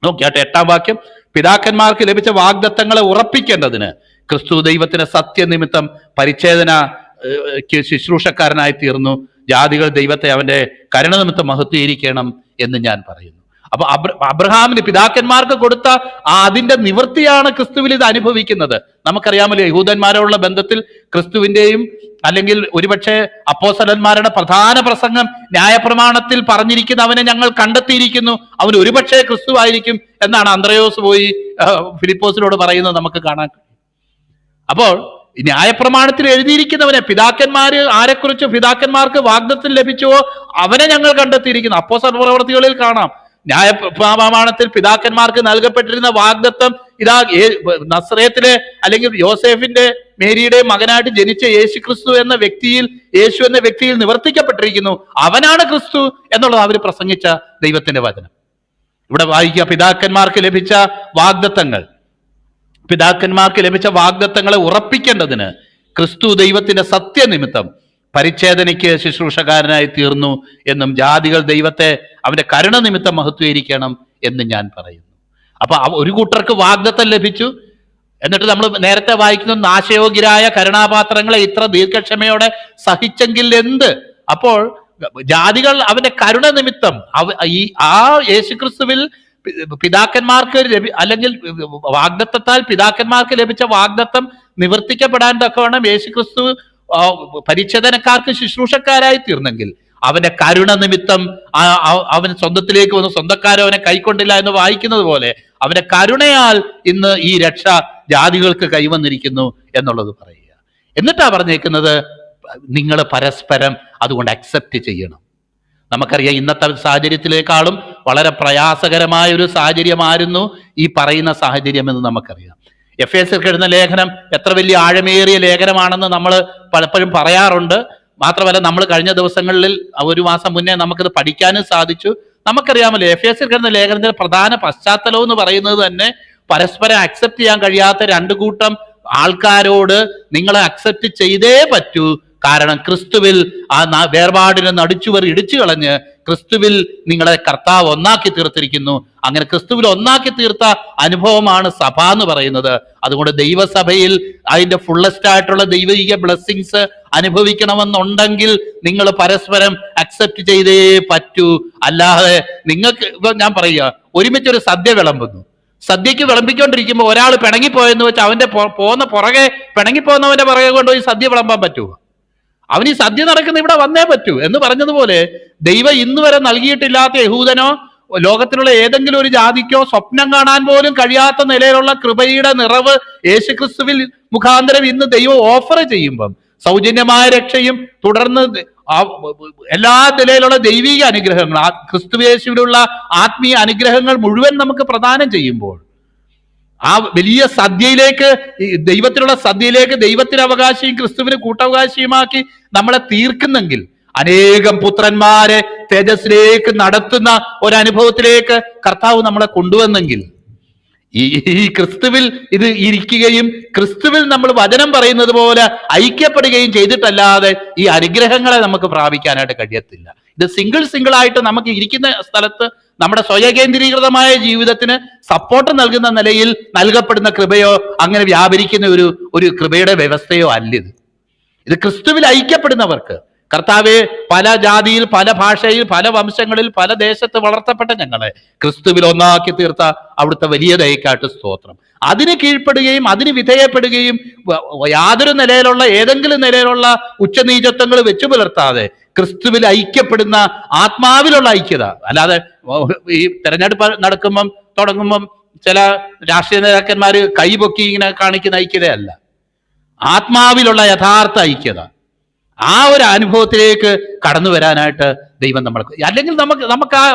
നോക്കിയാട്ടെ എട്ടാം വാക്യം. പിതാക്കന്മാർക്ക് ലഭിച്ച വാഗ്ദത്തങ്ങളെ ഉറപ്പിക്കേണ്ടതിന് ക്രിസ്തു ദൈവത്തിന് സത്യനിമിത്തം പരിച്ഛേദന ശുശ്രൂഷക്കാരനായി തീർന്നു. ജാതികൾ ദൈവത്തെ അവന്റെ കരുണ നിമിത്തം മഹത്വീകരിക്കണം എന്ന് ഞാൻ പറയുന്നു. അപ്പൊ അബ്ര അബ്രഹാമിന് പിതാക്കന്മാർക്ക് കൊടുത്ത ആ അതിന്റെ നിവൃത്തിയാണ് ക്രിസ്തുവിൽ ഇത് അനുഭവിക്കുന്നത്. നമുക്കറിയാമല്ലോ യഹൂദന്മാരോടുള്ള ബന്ധത്തിൽ ക്രിസ്തുവിന്റെയും അല്ലെങ്കിൽ ഒരുപക്ഷെ അപ്പോസലന്മാരുടെ പ്രധാന പ്രസംഗം ന്യായപ്രമാണത്തിൽ പറഞ്ഞിരിക്കുന്ന അവനെ ഞങ്ങൾ കണ്ടെത്തിയിരിക്കുന്നു. അവൻ ഒരുപക്ഷെ ക്രിസ്തു ആയിരിക്കും എന്നാണ് അന്ത്രയോസ് പോയി ഫിലിപ്പോസിനോട് പറയുന്നത് നമുക്ക് കാണാൻ അപ്പോൾ ന്യായപ്രമാണത്തിൽ എഴുതിയിരിക്കുന്നവനെ പിതാക്കന്മാർ ആരെക്കുറിച്ച് പിതാക്കന്മാർക്ക് വാഗ്ദത്തം ലഭിച്ചുവോ അവനെ ഞങ്ങൾ കണ്ടെത്തിയിരിക്കുന്നു. അപ്പോ സർവപ്രവർത്തികളിൽ കാണാം. ന്യായ പ്രമാണത്തിൽ പിതാക്കന്മാർക്ക് നൽകപ്പെട്ടിരുന്ന വാഗ്ദത്തം ഇതാ നസ്രയത്തിലെ അല്ലെങ്കിൽ യോസേഫിന്റെ മേരിയുടെ മകനായിട്ട് ജനിച്ച യേശു ക്രിസ്തു എന്ന വ്യക്തിയിൽ യേശു എന്ന വ്യക്തിയിൽ നിവർത്തിക്കപ്പെട്ടിരിക്കുന്നു. അവനാണ് ക്രിസ്തു എന്നുള്ളത് അവർ പ്രസംഗിച്ച ദൈവത്തിന്റെ വചനം. ഇവിടെ വായിക്കുക പിതാക്കന്മാർക്ക് ലഭിച്ച വാഗ്ദത്തങ്ങൾ. പിതാക്കന്മാർക്ക് ലഭിച്ച വാഗ്ദത്തങ്ങളെ ഉറപ്പിക്കേണ്ടതിന് ക്രിസ്തു ദൈവത്തിന്റെ സത്യനിമിത്തം പരിച്ഛേദനയ്ക്ക് ശുശ്രൂഷകാരനായി തീർന്നു എന്നും ജാതികൾ ദൈവത്തെ അവന്റെ കരുണ നിമിത്തം മഹത്വീകരിക്കണം എന്ന് ഞാൻ പറയുന്നു. അപ്പൊ ഒരു കൂട്ടർക്ക് വാഗ്ദത്തം ലഭിച്ചു. എന്നിട്ട് നമ്മൾ നേരത്തെ വായിക്കുന്ന നാശയോഗ്യരായ കരുണാപാത്രങ്ങളെ ഇത്ര ദീർഘക്ഷമയോടെ സഹിച്ചെങ്കിൽ എന്ത്? അപ്പോൾ ജാതികൾ അവന്റെ കരുണ നിമിത്തം അവ ഈ ആ യേശുക്രിസ്തുവിൽ പിതാക്കന്മാർക്ക് ലഭി അല്ലെങ്കിൽ വാഗ്ദത്തത്താൽ പിതാക്കന്മാർക്ക് ലഭിച്ച വാഗ്ദത്തം നിവർത്തിക്കപ്പെടാൻ തക്കവണ്ണം യേശുക്രിസ്തു ക്രിസ്തു പരിച്ഛേദനക്കാർക്ക് ശുശ്രൂഷക്കാരായി തീർന്നെങ്കിൽ അവന്റെ കരുണ നിമിത്തം അവൻ സ്വന്തത്തിലേക്ക് വന്ന് സ്വന്തക്കാരവനെ കൈക്കൊണ്ടില്ല എന്ന് വായിക്കുന്നത് പോലെ അവന്റെ കരുണയാൽ ഇന്ന് ഈ രക്ഷ ജാതികൾക്ക് കൈവന്നിരിക്കുന്നു എന്നുള്ളത് പറയുക. എന്നിട്ടാ പറഞ്ഞേക്കുന്നത് നിങ്ങൾ പരസ്പരം അതുകൊണ്ട് അക്സെപ്റ്റ് ചെയ്യണം. നമുക്കറിയാം ഇന്നത്തെ സാഹചര്യത്തിലേക്കാളും വളരെ പ്രയാസകരമായ ഒരു സാഹചര്യമായിരുന്നു ഈ പറയുന്ന സാഹചര്യം എന്ന് നമുക്കറിയാം. എഫ് എസ് എഴുതുന്ന ലേഖനം എത്ര വലിയ ആഴമേറിയ ലേഖനമാണെന്ന് നമ്മൾ പലപ്പോഴും പറയാറുണ്ട്. മാത്രമല്ല നമ്മൾ കഴിഞ്ഞ ദിവസങ്ങളിൽ ഒരു മാസം മുന്നേ നമുക്കത് പഠിക്കാനും സാധിച്ചു. നമുക്കറിയാമല്ലോ എഫ് എസ് എഴുതുന്ന ലേഖനത്തിന്റെ പ്രധാന പശ്ചാത്തലം എന്ന് പറയുന്നത് തന്നെ പരസ്പരം അക്സെപ്റ്റ് ചെയ്യാൻ കഴിയാത്ത രണ്ടു കൂട്ടം ആൾക്കാരോട് നിങ്ങളെ അക്സെപ്റ്റ് ചെയ്തേ പറ്റൂ. കാരണം ക്രിസ്തുവിൽ ആ വേർപാടിനെ നടിച്ചുവർ ഇടിച്ചു കളഞ്ഞ് ക്രിസ്തുവിൽ നിങ്ങളെ കർത്താവ് ഒന്നാക്കി തീർത്തിരിക്കുന്നു. അങ്ങനെ ക്രിസ്തുവിൽ ഒന്നാക്കി തീർത്ത അനുഭവമാണ് സഭ എന്ന് പറയുന്നത്. അതുകൊണ്ട് ദൈവസഭയിൽ അതിന്റെ ഫുള്ളസ്റ്റ് ആയിട്ടുള്ള ദൈവിക ബ്ലെസ്സിങ്സ് അനുഭവിക്കണമെന്നുണ്ടെങ്കിൽ നിങ്ങൾ പരസ്പരം അക്സെപ്റ്റ് ചെയ്തേ പറ്റൂ. അല്ലാതെ നിങ്ങൾക്ക് ഞാൻ പറയുക ഒരുമിച്ചൊരു സദ്യ വിളമ്പുന്നു. സദ്യക്ക് വിളമ്പിക്കൊണ്ടിരിക്കുമ്പോൾ ഒരാൾ പിണങ്ങിപ്പോയെന്ന് വെച്ചാൽ അവന്റെ പോകുന്ന പുറകെ പിണങ്ങിപ്പോകുന്നവന്റെ പുറകെ കൊണ്ടുപോയി സദ്യ വിളമ്പാൻ പറ്റുമോ അവന് ഈ സദ്യ നടക്കുന്ന ഇവിടെ വന്നേ പറ്റൂ. എന്ന് പറഞ്ഞതുപോലെ ദൈവം ഇന്ന് വരെ നൽകിയിട്ടില്ലാത്ത യഹൂദനോ ലോകത്തിലുള്ള ഏതെങ്കിലും ഒരു ജാതിക്കോ സ്വപ്നം കാണാൻ പോലും കഴിയാത്ത നിലയിലുള്ള കൃപയുടെ നിറവ് യേശുക്രിസ്തുവിൽ മുഖാന്തരം ഇന്ന് ദൈവം ഓഫർ ചെയ്യുമ്പം സൗജന്യമായ രക്ഷയും തുടർന്ന് എല്ലാ നിലയിലുള്ള ദൈവിക അനുഗ്രഹങ്ങൾ ക്രിസ്തുവേശുവിലുള്ള ആത്മീയ അനുഗ്രഹങ്ങൾ മുഴുവൻ നമുക്ക് പ്രദാനം ചെയ്യുമ്പോൾ ആ വലിയ സദ്യയിലേക്ക് ദൈവത്തിനുള്ള സദ്യയിലേക്ക് ദൈവത്തിന് അവകാശിയും ക്രിസ്തുവിന് കൂട്ടവകാശിയുമാക്കി നമ്മളെ തീർക്കുന്നെങ്കിൽ അനേകം പുത്രന്മാരെ തേജസ്സിലേക്ക് നടത്തുന്ന ഒരനുഭവത്തിലേക്ക് കർത്താവ് നമ്മളെ കൊണ്ടുവന്നെങ്കിൽ ഈ ക്രിസ്തുവിൽ ഇത് ഇരിക്കുകയും ക്രിസ്തുവിൽ നമ്മൾ വചനം പറയുന്നത് പോലെ ഐക്യപ്പെടുകയും ചെയ്തിട്ടല്ലാതെ ഈ അനുഗ്രഹങ്ങളെ നമുക്ക് പ്രാപിക്കാനായിട്ട് കഴിയത്തില്ല. ഇത് സിംഗിൾ സിംഗിൾ ആയിട്ട് നമുക്ക് ഇരിക്കുന്ന സ്ഥലത്ത് നമ്മുടെ സ്വയകേന്ദ്രീകൃതമായ ജീവിതത്തിന് സപ്പോർട്ട് നൽകുന്ന നിലയിൽ നൽകപ്പെടുന്ന കൃപയോ അങ്ങനെ വ്യാപരിക്കുന്ന ഒരു ഒരു കൃപയുടെ വ്യവസ്ഥയോ അല്ലിത് ഇത്. ക്രിസ്തുവിൽ ഐക്യപ്പെടുന്നവർക്ക് കർത്താവ് പല ജാതിയിൽ പല ഭാഷയിൽ പല വംശങ്ങളിൽ പല ദേശത്ത് വളർത്തപ്പെട്ട ഞങ്ങളെ ക്രിസ്തുവിൽ ഒന്നാക്കി തീർത്ത അവിടുത്തെ വലിയ ദയക്കാട്ട് സ്തോത്രം. അതിന് കീഴ്പ്പെടുകയും അതിന് വിധേയപ്പെടുകയും യാതൊരു നിലയിലുള്ള ഏതെങ്കിലും നിലയിലുള്ള ഉച്ചനീചത്വങ്ങൾ വെച്ചു പുലർത്താതെ ക്രിസ്തുവിൽ ഐക്യപ്പെടുന്ന ആത്മാവിലുള്ള ഐക്യത. അല്ലാതെ ഈ തെരഞ്ഞെടുപ്പ് നടക്കുമ്പം തുടങ്ങുമ്പം ചില രാഷ്ട്രീയ നേതാക്കന്മാർ കൈപൊക്കി ഇങ്ങനെ കാണിക്കുന്ന ഐക്യതയല്ല. ആത്മാവിലുള്ള യഥാർത്ഥ ഐക്യത. ആ ഒരു അനുഭവത്തിലേക്ക് കടന്നു വരാനായിട്ട് ദൈവം നമ്മൾക്ക് അല്ലെങ്കിൽ നമുക്ക് നമുക്ക് ആ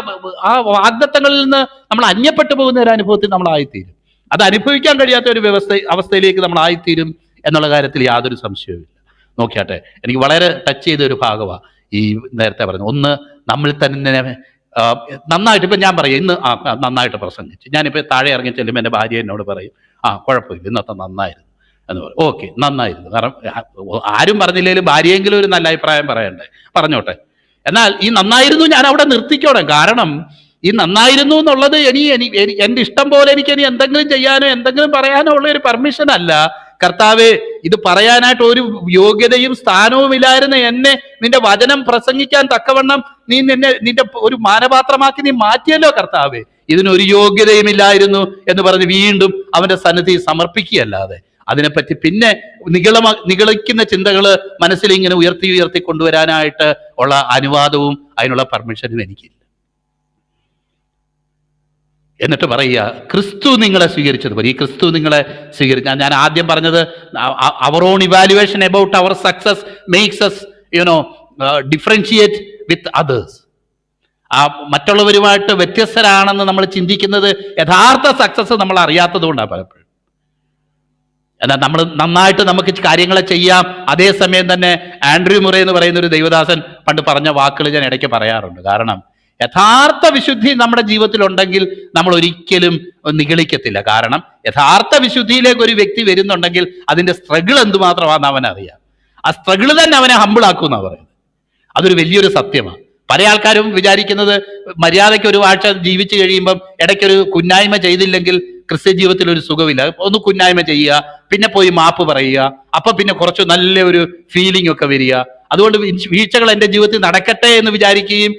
ആ വാഗ്ദത്തങ്ങളിൽ നിന്ന് നമ്മൾ അന്യപ്പെട്ടു പോകുന്ന ഒരു അനുഭവത്തിൽ നമ്മൾ ആയിത്തീരും. അത് അനുഭവിക്കാൻ കഴിയാത്ത ഒരു വ്യവസ്ഥ അവസ്ഥയിലേക്ക് നമ്മൾ ആയിത്തീരും എന്നുള്ള കാര്യത്തിൽ യാതൊരു സംശയവുമില്ല. നോക്കിയാട്ടെ എനിക്ക് വളരെ ടച്ച് ചെയ്ത ഒരു ഭാഗമാണ് ഈ നേരത്തെ പറഞ്ഞു. ഒന്ന് നമ്മൾ തന്നെ നന്നായിട്ട് ഇപ്പം ഞാൻ പറയും ഇന്ന് ആ നന്നായിട്ട് പ്രസംഗിച്ചു. ഞാനിപ്പോൾ താഴെ ഇറങ്ങി ചെല്ലുമ്പോൾ എന്റെ ഭാര്യ എന്നോട് പറയും ആ കുഴപ്പമില്ല ഇന്നത്തെ നന്നായിരുന്നു. എന്ന് പറയും. ഓക്കെ നന്നായിരുന്നു. കാരണം ആരും പറഞ്ഞില്ലെങ്കിലും ഭാര്യയെങ്കിലും ഒരു നല്ല അഭിപ്രായം പറയണ്ടേ? പറഞ്ഞോട്ടെ. എന്നാൽ ഈ നന്നായിരുന്നു ഞാൻ അവിടെ നിർത്തിക്കോടെ കാരണം ഈ നന്നായിരുന്നു എന്നുള്ളത് ഇനി എനി- എന്റെ ഇഷ്ടം പോലെ എനിക്ക് ഇനി എന്തെങ്കിലും ചെയ്യാനോ എന്തെങ്കിലും പറയാനോ ഉള്ള ഒരു പെർമിഷൻ അല്ല. കർത്താവെ ഇത് പറയാനായിട്ട് ഒരു യോഗ്യതയും സ്ഥാനവും ഇല്ലായിരുന്ന എന്നെ നിന്റെ വചനം പ്രസംഗിക്കാൻ തക്കവണ്ണം നീ നിന്നെ നിന്റെ ഒരു മാനപാത്രമാക്കി നീ മാറ്റിയല്ലോ കർത്താവ്. ഇതിനൊരു യോഗ്യതയും ഇല്ലായിരുന്നു എന്ന് പറഞ്ഞ് വീണ്ടും അവന്റെ സന്നിധി സമർപ്പിക്കുകയല്ലാതെ. അതിനെപ്പറ്റി പിന്നെ നികള നികളിക്കുന്ന ചിന്തകൾ മനസ്സിൽ ഇങ്ങനെ ഉയർത്തി ഉയർത്തി കൊണ്ടുവരാനായിട്ട് ഉള്ള അനുവാദവും അതിനുള്ള പെർമിഷനും എനിക്കില്ല. എന്നിട്ട് പറയുക ക്രിസ്തു നിങ്ങളെ സ്വീകരിച്ചതുപോലെ. ഈ ക്രിസ്തു നിങ്ങളെ സ്വീകരിച്ച ഞാൻ ആദ്യം പറഞ്ഞത് our own evaluation about our success makes us you know differentiate with others ആ മറ്റുള്ളവരുമായിട്ട് വ്യത്യസ്തരാണെന്ന് നമ്മൾ ചിന്തിക്കുന്നത് യഥാർത്ഥ സക്സസ് നമ്മൾ അറിയാത്തത് കൊണ്ടാണ് പലപ്പോഴും. എന്നാൽ നമ്മൾ നന്നായിട്ട് നമുക്ക് കാര്യങ്ങളെ ചെയ്യാം. അതേസമയം തന്നെ ആൻഡ്രൂ മുറേ എന്ന് പറയുന്ന ഒരു ദൈവദാസൻ പണ്ട് പറഞ്ഞ വാക്കുകൾ ഞാൻ ഇടയ്ക്ക് പറയാറുണ്ട്. കാരണം യഥാർത്ഥ വിശുദ്ധി നമ്മുടെ ജീവിതത്തിലുണ്ടെങ്കിൽ നമ്മൾ ഒരിക്കലും നിഗളിക്കത്തില്ല. കാരണം യഥാർത്ഥ വിശുദ്ധിയിലേക്ക് ഒരു വ്യക്തി വരുന്നുണ്ടെങ്കിൽ അതിന്റെ സ്ട്രഗിൾ എന്തുമാത്രമാണെന്ന് അവൻ അറിയാം. ആ സ്ട്രഗിൾ തന്നെ അവനെ ഹമ്പിളാക്കും എന്നാണ് പറയുന്നത്. അതൊരു വലിയൊരു സത്യമാണ്. പല ആൾക്കാരും വിചാരിക്കുന്നത് മര്യാദയ്ക്ക് ഒരു ആഴ്ച ജീവിച്ചു കഴിയുമ്പം ഇടയ്ക്കൊരു കുന്നായ്മ ചെയ്തില്ലെങ്കിൽ ക്രിസ്ത്യ ജീവിതത്തിൽ ഒരു സുഖമില്ല. ഒന്ന് കുന്നായ്മ ചെയ്യുക പിന്നെ പോയി മാപ്പ് പറയുക അപ്പൊ പിന്നെ കുറച്ച് നല്ല ഒരു ഫീലിംഗ് ഒക്കെ വരിക. അതുകൊണ്ട് വീഴ്ചകൾ എന്റെ ജീവിതത്തിൽ നടക്കട്ടെ എന്ന് വിചാരിക്കുകയും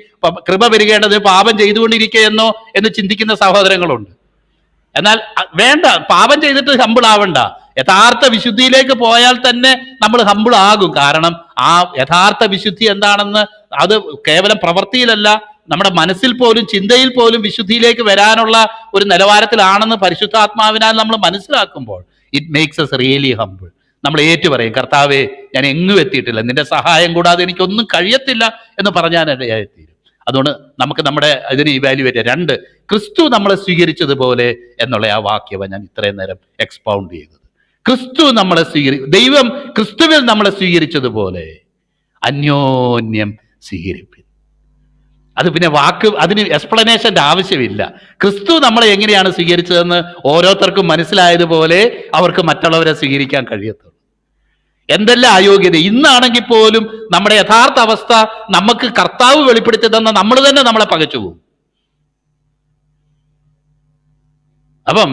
കൃപ വരികേണ്ടത് പാപം ചെയ്തുകൊണ്ടിരിക്കുകയെന്നോ എന്ന് ചിന്തിക്കുന്ന സഹോദരങ്ങളുണ്ട്. എന്നാൽ വേണ്ട. പാപം ചെയ്തിട്ട് ഹമ്പിൾ ആവണ്ട. യഥാർത്ഥ വിശുദ്ധിയിലേക്ക് പോയാൽ തന്നെ നമ്മൾ ഹമ്പിൾ ആകും. കാരണം ആ യഥാർത്ഥ വിശുദ്ധി എന്താണെന്ന് അത് കേവലം പ്രവൃത്തിയിലല്ല നമ്മുടെ മനസ്സിൽ പോലും ചിന്തയിൽ പോലും വിശുദ്ധിയിലേക്ക് വരാനുള്ള ഒരു നിലവാരത്തിലാണെന്ന് പരിശുദ്ധാത്മാവിനാൽ നമ്മൾ മനസ്സിലാക്കുമ്പോൾ it makes us really humble നമ്മൾ ഏറ്റു പറയും കർത്താവേ ഞാൻ എങ്ങും എത്തിയിട്ടില്ല. നിന്റെ സഹായം കൂടാതെ എനിക്കൊന്നും കഴിയത്തില്ല എന്ന് പറഞ്ഞാൽ ഇടയായിത്തീരും അതുകൊണ്ട് നമുക്ക് നമ്മുടെ ഇതിനെ ഇവാലുവേറ്റ് രണ്ട് ക്രിസ്തു നമ്മളെ സ്വീകരിച്ചതുപോലെ എന്നുള്ള ആ വാക്യവ ഞാൻ ഇത്രയും നേരം എക്സ്പൗണ്ട് ചെയ്തത്. ക്രിസ്തു നമ്മളെ സ്വീകരി ദൈവം ക്രിസ്തുവിൽ നമ്മളെ സ്വീകരിച്ചതുപോലെ അന്യോന്യം സ്വീകരിപ്പിൻ. അത് പിന്നെ വാക്ക് അതിന് എക്സ്പ്ലനേഷന്റെ ആവശ്യമില്ല. ക്രിസ്തു നമ്മളെ എങ്ങനെയാണ് സ്വീകരിച്ചതെന്ന് ഓരോരുത്തർക്കും മനസ്സിലായതുപോലെ അവർക്ക് മറ്റുള്ളവരെ സ്വീകരിക്കാൻ കഴിയത്തുള്ളൂ. എന്തെല്ലാം അയോഗ്യത? ഇന്നാണെങ്കിൽ പോലും നമ്മുടെ യഥാർത്ഥ അവസ്ഥ നമുക്ക് കർത്താവ് വെളിപ്പെടുത്തി തന്ന നമ്മൾ തന്നെ നമ്മളെ പകച്ചു പോകും അപ്പം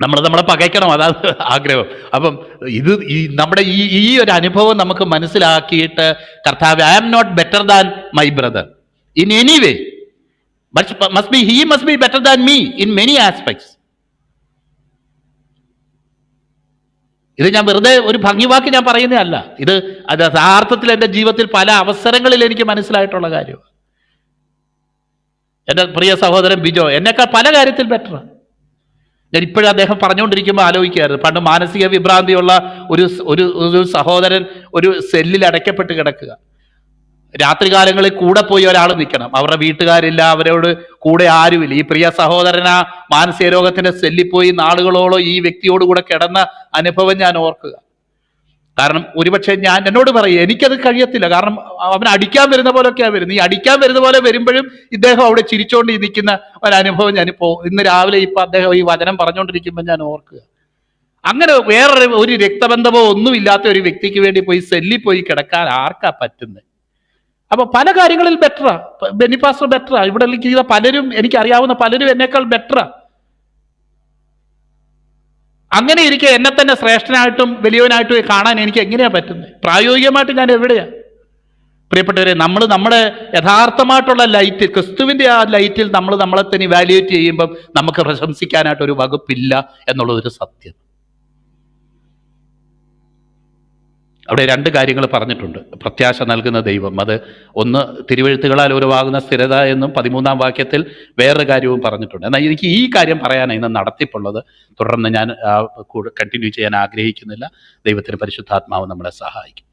നമ്മൾ നമ്മളെ പകയ്ക്കണം അതാണ് ആഗ്രഹം. അപ്പം ഇത് ഈ നമ്മുടെ ഈ ഈ ഒരു അനുഭവം നമുക്ക് മനസ്സിലാക്കിയിട്ട് കർത്താവ് I am not better than my brother in any way must be he must be better than me in many aspects ഇത് ഞാൻ വെറുതെ ഒരു ഭംഗിവാക്ക് ഞാൻ പറയുന്നതല്ല ഇത് അത് യഥാർത്ഥത്തിൽ എന്റെ ജീവിതത്തിൽ പല അവസരങ്ങളിൽ എനിക്ക് മനസ്സിലായിട്ടുള്ള കാര്യമാണ്. എന്റെ പ്രിയ സഹോദരൻ ബിജോ എന്നേക്കാൾ പല കാര്യത്തിൽ ബെറ്ററാണ് ഞാൻ ഇപ്പോഴും അദ്ദേഹം പറഞ്ഞുകൊണ്ടിരിക്കുമ്പോൾ ആലോചിക്കുകയായിരുന്നു. പണ്ട് മാനസിക വിഭ്രാന്തിയുള്ള ഒരു ഒരു സഹോദരൻ ഒരു സെല്ലിൽ അടയ്ക്കപ്പെട്ട് കിടക്കുക. രാത്രികാലങ്ങളിൽ കൂടെ പോയി ഒരാൾ നിൽക്കണം. അവരുടെ വീട്ടുകാരില്ല അവരോട് കൂടെ ആരുമില്ല. ഈ പ്രിയ സഹോദരൻ ആ മാനസിക രോഗത്തിന്റെ സെല്ലിൽ പോയി നാളുകളോളം ഈ വ്യക്തിയോട് കൂടെ കിടന്ന അനുഭവം ഞാൻ ഓർക്കുക. കാരണം ഒരുപക്ഷെ ഞാൻ എന്നോട് പറയും എനിക്കത് കഴിയത്തില്ല. കാരണം അവൻ അടിക്കാൻ വരുന്ന പോലൊക്കെയാണ് വരുന്നത്. ഈ അടിക്കാൻ വരുന്ന പോലെ വരുമ്പോഴും ഇദ്ദേഹം അവിടെ ചിരിച്ചോണ്ട് നിൽക്കുന്ന ഒരു ഒരനുഭവം ഇപ്പോ ഇന്ന് രാവിലെ ഇപ്പൊ അദ്ദേഹം ഈ വചനം പറഞ്ഞുകൊണ്ടിരിക്കുമ്പോൾ ഞാൻ ഓർക്കുക. അങ്ങനെ വേറൊരു ഒരു രക്തബന്ധമോ ഒന്നുമില്ലാത്ത ഒരു വ്യക്തിക്ക് വേണ്ടി പോയി സെല്ലിൽ പോയി കിടക്കാൻ ആർക്കാ പറ്റുന്നത്? അപ്പൊ പല കാര്യങ്ങളിൽ ബെറ്ററാ ബെനിഫാസ്റ്റർ ബെറ്ററാ ഇവിടെ ചെയ്ത പലരും എനിക്ക് അറിയാവുന്ന പലരും എന്നേക്കാൾ ബെറ്ററാ അങ്ങനെ ഇരിക്കെ എന്നെ തന്നെ ശ്രേഷ്ഠനായിട്ടും വലിയവനായിട്ടും കാണാൻ എനിക്ക് എങ്ങനെയാ പറ്റുന്നത് പ്രായോഗികമായിട്ട് ഞാൻ എവിടെയാ? പ്രിയപ്പെട്ടവരെ നമ്മൾ നമ്മുടെ യഥാർത്ഥമായിട്ടുള്ള ലൈറ്റിൽ ക്രിസ്തുവിന്റെ ആ ലൈറ്റിൽ നമ്മൾ നമ്മളെ തന്നെ ഇവാലുവേറ്റ് ചെയ്യുമ്പം നമുക്ക് പ്രശംസിക്കാനായിട്ട് ഒരു വകുപ്പില്ല എന്നുള്ളതൊരു സത്യം. അവിടെ രണ്ട് കാര്യങ്ങൾ പറഞ്ഞിട്ടുണ്ട്. പ്രത്യാശ നൽകുന്ന ദൈവം. അത് ഒന്ന് തിരുവഴുത്തുകളാൽ ഉരുവാകുന്ന സ്ഥിരത എന്നും പതിമൂന്നാം വാക്യത്തിൽ വേറൊരു കാര്യവും പറഞ്ഞിട്ടുണ്ട്. എന്നാൽ എനിക്ക് ഈ കാര്യം പറയാനാണ് ഇന്ന് നടത്തിപ്പുള്ളത്. തുടർന്ന് ഞാൻ കണ്ടിന്യൂ ചെയ്യാൻ ആഗ്രഹിക്കുന്നില്ല. ദൈവത്തിന് പരിശുദ്ധാത്മാവ് നമ്മളെ സഹായിക്കും.